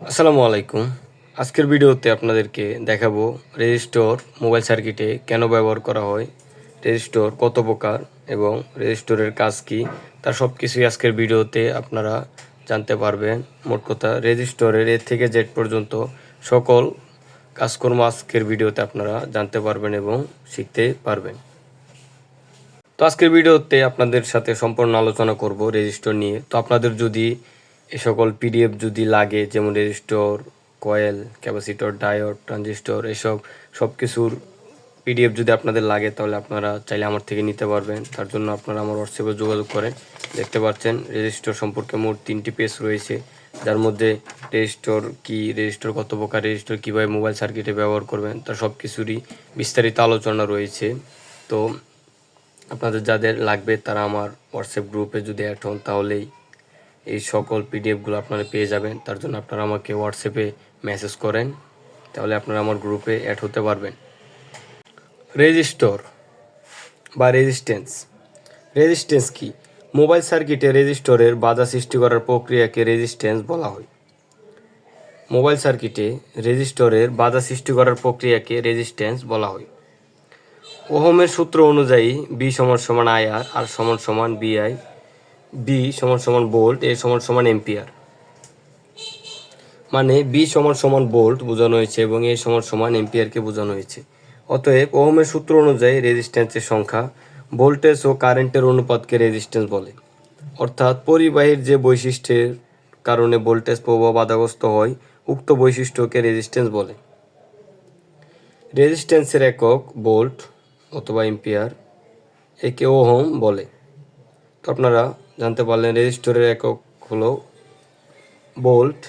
আসসালামু আলাইকুম। আজকের ভিডিওতে আপনাদেরকে দেখাবো রেজিস্টর মোবাইল সার্কিটে কেন ব্যবহার করা হয়, রেজিস্টর কত প্রকার এবং রেজিস্টরের কাজ কি, তার সব কিছুই আজকের ভিডিওতে আপনারা জানতে পারবেন। মোট কথা, রেজিস্টরের এ থেকে জেড পর্যন্ত সকল কাজকর্ম আজকের ভিডিওতে আপনারা জানতে পারবেন এবং শিখতে পারবেন। তো আজকের ভিডিওতে আপনাদের সাথে সম্পূর্ণ আলোচনা করব রেজিস্টর নিয়ে। তো আপনাদের যদি এ সকল পিডিএফ যদি লাগে, যেমন resistor, coil, capacitor, diode, transistor, এসব সব কিছুর পিডিএফ যদি আপনাদের লাগে, তাহলে আপনারা চাইলে আমার থেকে নিতে পারবেন। তার জন্য আপনারা আমার হোয়াটসঅ্যাপে যোগাযোগ করেন। দেখতে পাচ্ছেন, রেজিস্টর সম্পর্কে মোট তিনটি পেজ রয়েছে। যার মধ্যে রেজিস্টর কি, রেজিস্টর কত প্রকার, রেজিস্টর কীভাবে মোবাইল সার্কিটে ব্যবহার করবেন, তার সব কিছুরই বিস্তারিত আলোচনা রয়েছে। তো আপনাদের যাদের লাগবে, তারা আমার হোয়াটসঅ্যাপ গ্রুপে যদি অ্যাড হন, তাহলেই এই সকল পিডিএফগুলো আপনারা পেয়ে যাবেন। তার জন্য আপনারা আমাকে হোয়াটসঅ্যাপে মেসেজ করেন। তাহলে আপনারা আমার গ্রুপে অ্যাড হতে পারবেন। রেজিস্টর বা রেজিস্ট্যান্স রেজিস্ট্যান্স কি? মোবাইল সার্কিটে রেজিস্টরের বাধা সৃষ্টি করার প্রক্রিয়াকে রেজিস্ট্যান্স বলা হয়। মোবাইল সার্কিটে রেজিস্টরের বাধা সৃষ্টি করার প্রক্রিয়াকে রেজিস্ট্যান্স বলা হয়। ওহমের সূত্র অনুযায়ী বি সমান সমান আই আর আর সমান সমান বি আই বি সমান সমান বোল্ট এ সমান সমান এম্পিয়ার মানে বি সমান সমান বোল্ট বোঝানো হয়েছে এবং এ সমান সমান এম্পিয়ারকে বোঝানো হয়েছে। অতএব ওহমের সূত্র অনুযায়ী রেজিস্ট্যান্সের সংখ্যা ভোল্টেজ ও কারেন্টের অনুপাতকে রেজিস্ট্যান্স বলে। অর্থাৎ পরিবাহীর যে বৈশিষ্ট্যের কারণে ভোল্টেজ প্রভাব বাধাগ্রস্ত হয়, উক্ত বৈশিষ্ট্যকে রেজিস্ট্যান্স বলে। রেজিস্ট্যান্সের একক ভোল্ট অথবা এম্পিয়ার একে ওহম বলে। তো আপনারা জানতে পারলেন রেজিস্টরের একক হলো বোল্ট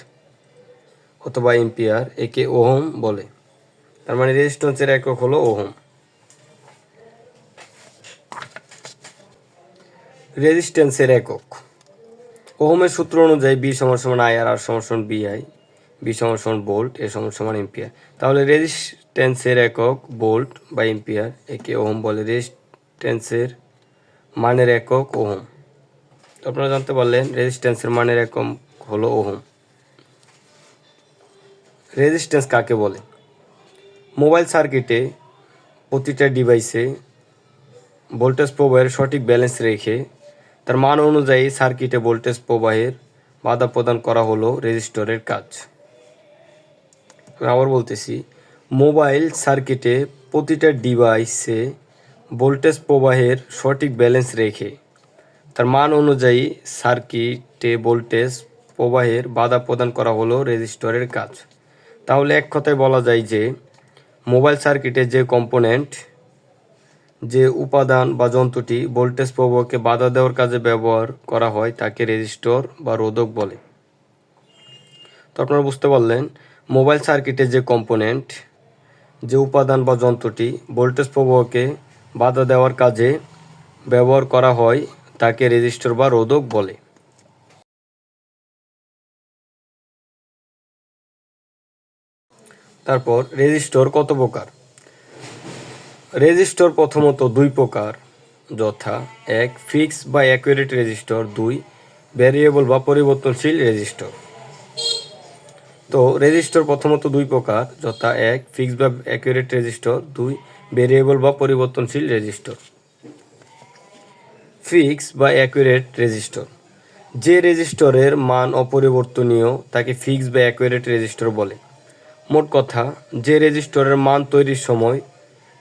অথবা এম্পিয়ার, একে ওহম বলে। তার মানে রেজিস্ট্যান্সের একক হলো ওহম। রেজিস্ট্যান্সের একক। ওহমের সূত্র অনুযায়ী বি সমান সমান আই, আর আর সমান সমান বি আই, বি সমান সমান ভোল্ট এ সমান সমান এম্পিয়ার। তাহলে রেজিস্ট্যান্সের একক বোল্ট বা এম্পিয়ার, একে ওহম বলে। রেজিস্ট্যান্সের মানের একক ওহম। আপনারা জানতে পারলেন রেজিস্ট্যান্সের মানের একক হলো ওহম। রেজিস্ট্যান্স কাকে বলে? মোবাইল সার্কিটে প্রতিটা ডিভাইসে ভোল্টেজ প্রবাহের সঠিক ব্যালেন্স রেখে তার মান অনুযায়ী সার্কিটে ভোল্টেজ প্রবাহের বাধা প্রদান করা হলো রেজিস্টরের কাজ। আবার বলতেছি মোবাইল সার্কিটে প্রতিটা ডিভাইসে ভোল্টেজ প্রবাহের সঠিক ব্যালেন্স রেখে তার মান অনুযায়ী সার্কিটে ভোল্টেজ প্রবাহের বাধা প্রদান করা হলো রেজিস্টরের কাজ। তাহলে এক কথায় বলা যায় যে, মোবাইল সার্কিটের যে কম্পোনেন্ট, যে উপাদান বা যন্ত্রটি ভোল্টেজ প্রবাহকে বাধা দেওয়ার কাজে ব্যবহার করা হয়, তাকে রেজিস্টর বা রোধক বলে। তো আপনারা বুঝতে পারলেন, মোবাইল সার্কিটের যে কম্পোনেন্ট, যে উপাদান বা যন্ত্রটি ভোল্টেজ প্রবাহকে বাধা দেওয়ার কাজে ব্যবহার করা হয় তাকে রেজিস্টর বা রোধক বলে। তারপর রেজিস্টর কত প্রকার? রেজিস্টর প্রথমত দুই প্রকার, যথা এক, ফিক্স বা অ্যাকুরেট রেজিস্টর দুই ভ্যারিয়েবল বা পরিবর্তনশীল রেজিস্টর তো রেজিস্টর প্রথমত দুই প্রকার, যথা এক, ফিক্স বা অ্যাকুরেট রেজিস্টর দুই, ভেরিয়েবল বা পরিবর্তনশীল রেজিস্টর ফিক্স বা অ্যাকুরেট রেজিস্টর। যে রেজিস্টরের মান অপরিবর্তনীয়, তাকে ফিক্স বা অ্যাকুরেট রেজিস্টর বলে। মোট কথা, যে রেজিস্টরের মান তৈরির সময়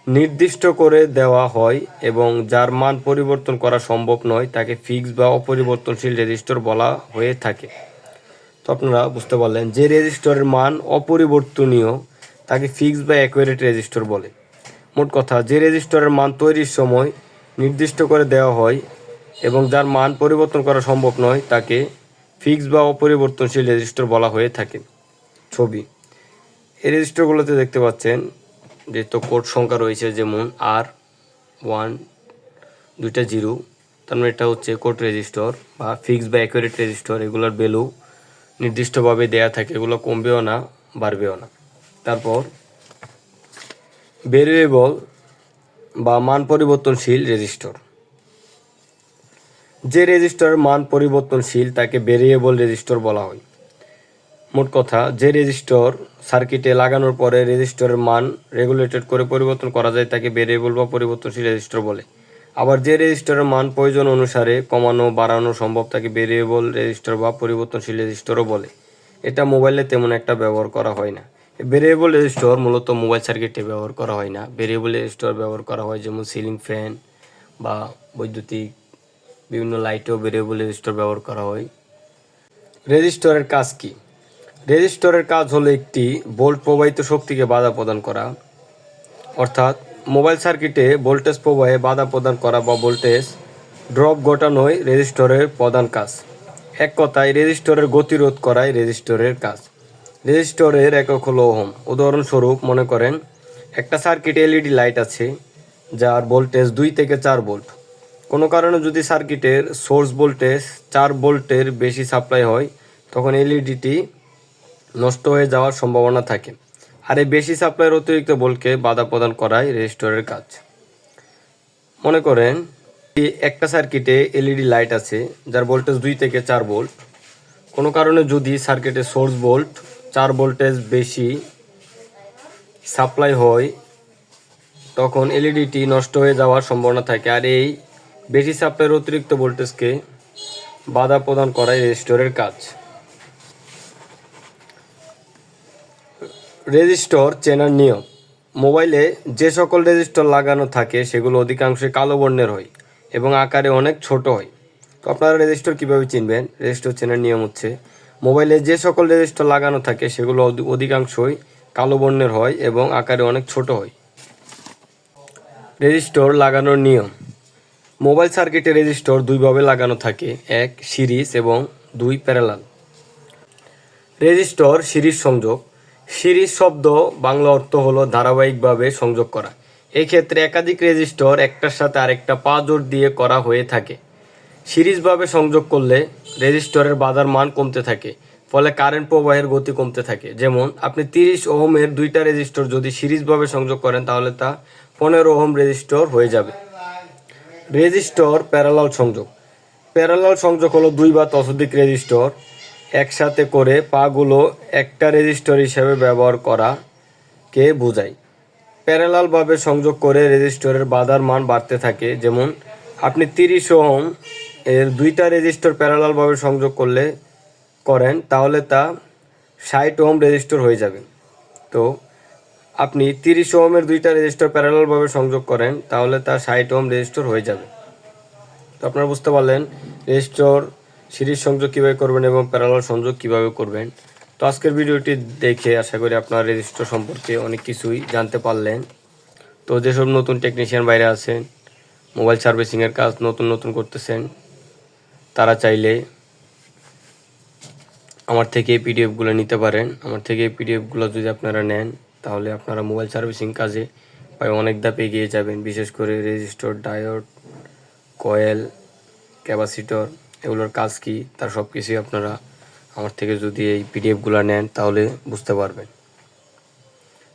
নির্দিষ্ট করে দেওয়া হয় এবং যার মান পরিবর্তন করা সম্ভব নয়, তাকে ফিক্স বা অপরিবর্তনশীল রেজিস্টর বলা হয়ে থাকে। তো আপনারা বুঝতে পারলেন, যে রেজিস্টরের মান অপরিবর্তনীয়, তাকে ফিক্স বা অ্যাকুরেট রেজিস্টর বলে। মোট কথা, যে রেজিস্টরের মান তৈরির সময় নির্দিষ্ট করে দেওয়া হয় এবং যার মান পরিবর্তন করা সম্ভব নয়, তাকে ফিক্স বা অপরিবর্তনশীল রেজিস্টর বলা হয়ে থাকে। ছবি। এই রেজিস্টরগুলোতে দেখতে পাচ্ছেন যে তো কোড সংখ্যা রয়েছে যেমন আর ওয়ান দুইটা জিরো, তার মানে এটা হচ্ছে কোড রেজিস্টর বা ফিক্স বা অ্যাকুরেট রেজিস্টর, এগুলোর ভ্যালু নির্দিষ্টভাবে দেয়া থাকে, এগুলো কমবেও না, বাড়বেও না। তারপর ভেরিয়েবল বা মান পরিবর্তনশীল রেজিস্টর। যে রেজিস্টরের মান পরিবর্তনশীল তাকে ভেরিয়েবল রেজিস্টর বলা হয়। মোট কথা, যে রেজিস্টর সার্কিটে লাগানোর পরে রেজিস্টরের মান রেগুলেটেড করে পরিবর্তন করা যায় তাকে ভেরিয়েবল বা পরিবর্তনশীল রেজিস্টর বলে। আবার যে রেজিস্টরের মান প্রয়োজন অনুসারে কমানো, বাড়ানো সম্ভব তাকে ভেরিয়েবল রেজিস্টর বা পরিবর্তনশীল রেজিস্টরও বলে। এটা মোবাইলে তেমন একটা ব্যবহার করা হয় না। ভেরিয়েবল রেজিস্টর মূলত মোবাইল সার্কিটে ব্যবহার করা হয় না। ভেরিয়েবল রেজিস্টর ব্যবহার করা হয় যেমন সিলিং ফ্যান বা বৈদ্যুতিক বিভিন্ন লাইটেও ভেরিয়েবল রেজিস্টর ব্যবহার করা হয়। রেজিস্টরের কাজ কি? রেজিস্টরের কাজ হলো একটি ভোল্ট প্রবাহিত শক্তিকে বাধা প্রদান করা। অর্থাৎ মোবাইল সার্কিটে ভোল্টেজ প্রবাহে বাধা প্রদান করা বা ভোল্টেজ ড্রপ ঘটানোই রেজিস্টরের প্রধান কাজ। এক কথায়, রেজিস্টরের গতিরোধ করাই রেজিস্টরের কাজ। রেজিস্টরের একক হলো ওহম। উদাহরণস্বরূপ মনে করেন, একটা সার্কিটে এলইডি লাইট আছে, যার ভোল্টেজ দুই থেকে চার ভোল্ট। কোনো কারণে যদি সার্কিটের সোর্স ভোল্টেজ চার ভোল্টের বেশি সাপ্লাই হয়, তখন এলইডিটি নষ্ট হয়ে যাওয়ার সম্ভাবনা থাকে। আর এই বেশি সাপ্লাইয়ের অতিরিক্ত ভোল্টকে বাধা প্রদান করাই রেজিস্টরের কাজ। মনে করেন একটা সার্কিটে এলইডি লাইট আছে, যার ভোল্টেজ দুই থেকে চার ভোল্ট। কোনো কারণে যদি সার্কিটের সোর্স ভোল্ট চার ভোল্টেজ বেশি সাপ্লাই হয়, তখন এলইডিটি নষ্ট হয়ে যাওয়ার সম্ভাবনা থাকে। আর এই বেশি সাপ্লাইয়ের অতিরিক্ত ভোল্টেজকে বাধা প্রদান করাই রেজিস্টরের কাজ। রেজিস্টর চেনার নিয়ম। মোবাইলে যে সকল রেজিস্টর লাগানো থাকে, সেগুলো অধিকাংশই কালো বর্ণের হয় এবং আকারে অনেক ছোট হয়। তো আপনারা রেজিস্টর কীভাবে চিনবেন? রেজিস্টর চেনার নিয়ম হচ্ছে, মোবাইলে যে সকল রেজিস্টর লাগানো থাকে, সেগুলো অধি- অধিকাংশই কালো বর্ণের হয় এবং আকারে অনেক ছোট হয়। রেজিস্টর লাগানোর নিয়ম। মোবাইল সার্কিটে রেজিস্টর দুইভাবে লাগানো থাকে, এক সিরিজ এবং দুই প্যারালাল। রেজিস্টর সিরিজ সংযোগ। সিরিজ শব্দ বাংলা অর্থ হলো ধারাবাহিকভাবে সংযোগ করা। এক্ষেত্রে একাধিক রেজিস্টর একটার সাথে আরেকটা পা জোর দিয়ে করা হয়ে থাকে। সিরিজভাবে সংযোগ করলে রেজিস্টরের বাধার মান কমতে থাকে, ফলে কারেন্ট প্রবাহের গতি কমতে থাকে। যেমন, আপনি তিরিশ ওহমের দুইটা রেজিস্টর যদি সিরিজভাবে সংযোগ করেন, তাহলে তা পনেরো ওহম রেজিস্টর হয়ে যাবে। রেজিস্টর প্যারালাল সংযোগ। প্যারালাল সংযোগ হলো দুই বা ততোধিক রেজিস্টর একসাথে করে পাগুলো একটা রেজিস্টর হিসেবে ব্যবহার করাকে বোঝায়। প্যারালালভাবে সংযোগ করে রেজিস্টরের বাধার মান বাড়তে থাকে। যেমন, আপনি তিরিশ ওহম এর দুইটা রেজিস্টর প্যারালালভাবে সংযোগ করলে করেন, তাহলে তা ষাট ওহম রেজিস্টর হয়ে যাবে। তো আপনি তিরিশ ওহমের দুইটা রেজিস্টর প্যারালালভাবে সংযোগ করেন, তাহলে তা ষাট ওহম রেজিস্টর হয়ে যাবে। তো আপনারা বুঝতে পারলেন রেজিস্টর সিরিজ সংযোগ কীভাবে করবেন এবং প্যারালাল সংযোগ কীভাবে করবেন। তো আজকের ভিডিওটি দেখে আশা করি আপনার রেজিস্টর সম্পর্কে অনেক কিছুই জানতে পারলেন। তো যেসব নতুন টেকনিশিয়ান বাইরে আছেন মোবাইল সার্ভিসিংয়ের কাজ নতুন নতুন করতেছেন, তারা চাইলে আমার থেকে এই পিডিএফগুলো নিতে পারেন। আমার থেকে এই পিডিএফগুলো যদি আপনারা নেন তাহলে আপনারা মোবাইল সার্ভিসিং কাজে প্রায় অনেক ধাপ এগিয়ে যাবেন। বিশেষ করে রেজিস্টর, ডায়োড, কয়েল, ক্যাপাসিটর এগুলোর কাজ কী? তার সব কিছুই আপনারা আমার থেকে যদি এই পিডিএফগুলো নেন তাহলে বুঝতে পারবেন।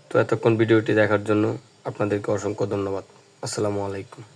তো এতক্ষণ ভিডিওটি দেখার জন্য আপনাদেরকে অসংখ্য ধন্যবাদ। আসসালামু আলাইকুম।